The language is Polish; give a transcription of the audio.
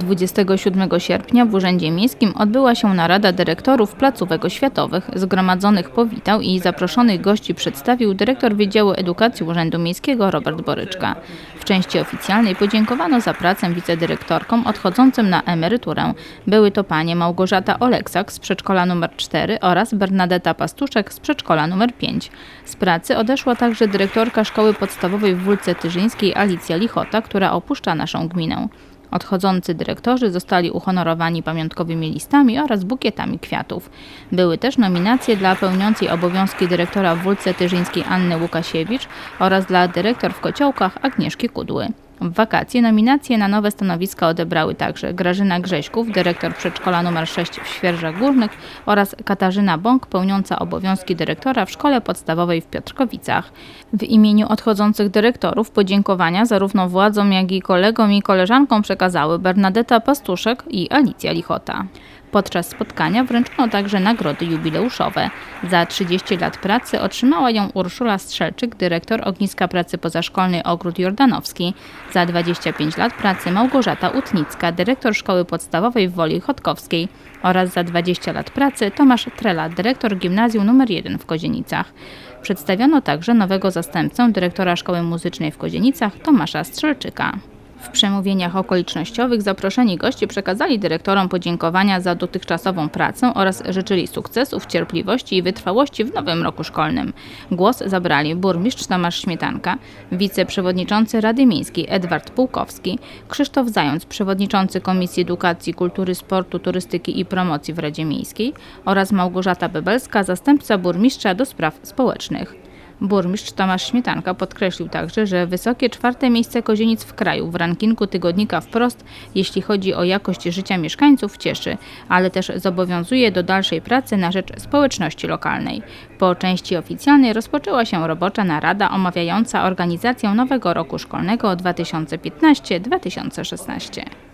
27 sierpnia w Urzędzie Miejskim odbyła się narada dyrektorów placówek oświatowych. Zgromadzonych powitał i zaproszonych gości przedstawił dyrektor Wydziału Edukacji Urzędu Miejskiego Robert Boryczka. W części oficjalnej podziękowano za pracę wicedyrektorkom odchodzącym na emeryturę. Były to panie Małgorzata Oleksak z przedszkola nr 4 oraz Bernadeta Pastuszek z przedszkola nr 5. Z pracy odeszła także dyrektorka szkoły podstawowej w Wólce Tyżyńskiej Alicja Lichota, która opuszcza naszą gminę. Odchodzący dyrektorzy zostali uhonorowani pamiątkowymi listami oraz bukietami kwiatów. Były też nominacje dla pełniącej obowiązki dyrektora w Wólce Tyżyńskiej Anny Łukasiewicz oraz dla dyrektor w Kociołkach Agnieszki Kudły. W wakacje nominacje na nowe stanowiska odebrały także Grażyna Grześków, dyrektor przedszkola nr 6 w Świerżach Górnych oraz Katarzyna Bąk, pełniąca obowiązki dyrektora w szkole podstawowej w Piotrkowicach. W imieniu odchodzących dyrektorów podziękowania zarówno władzom, jak i kolegom i koleżankom przekazały Bernadeta Pastuszek i Alicja Lichota. Podczas spotkania wręczono także nagrody jubileuszowe. Za 30 lat pracy otrzymała ją Urszula Strzelczyk, dyrektor Ogniska Pracy Pozaszkolnej Ogród Jordanowski. Za 25 lat pracy Małgorzata Utnicka, dyrektor Szkoły Podstawowej w Woli Chodkowskiej oraz za 20 lat pracy Tomasz Trela, dyrektor Gimnazjum nr 1 w Kozienicach. Przedstawiono także nowego zastępcę dyrektora Szkoły Muzycznej w Kozienicach Tomasza Strzelczyka. W przemówieniach okolicznościowych zaproszeni goście przekazali dyrektorom podziękowania za dotychczasową pracę oraz życzyli sukcesów, cierpliwości i wytrwałości w nowym roku szkolnym. Głos zabrali burmistrz Tomasz Śmietanka, wiceprzewodniczący Rady Miejskiej Edward Pułkowski, Krzysztof Zając, przewodniczący Komisji Edukacji, Kultury, Sportu, Turystyki i Promocji w Radzie Miejskiej oraz Małgorzata Bebelska, zastępca burmistrza do spraw społecznych. Burmistrz Tomasz Śmietanka podkreślił także, że wysokie czwarte miejsce Kozienic w kraju w rankingu tygodnika wprost, jeśli chodzi o jakość życia mieszkańców, cieszy, ale też zobowiązuje do dalszej pracy na rzecz społeczności lokalnej. Po części oficjalnej rozpoczęła się robocza narada omawiająca organizację nowego roku szkolnego 2015-2016.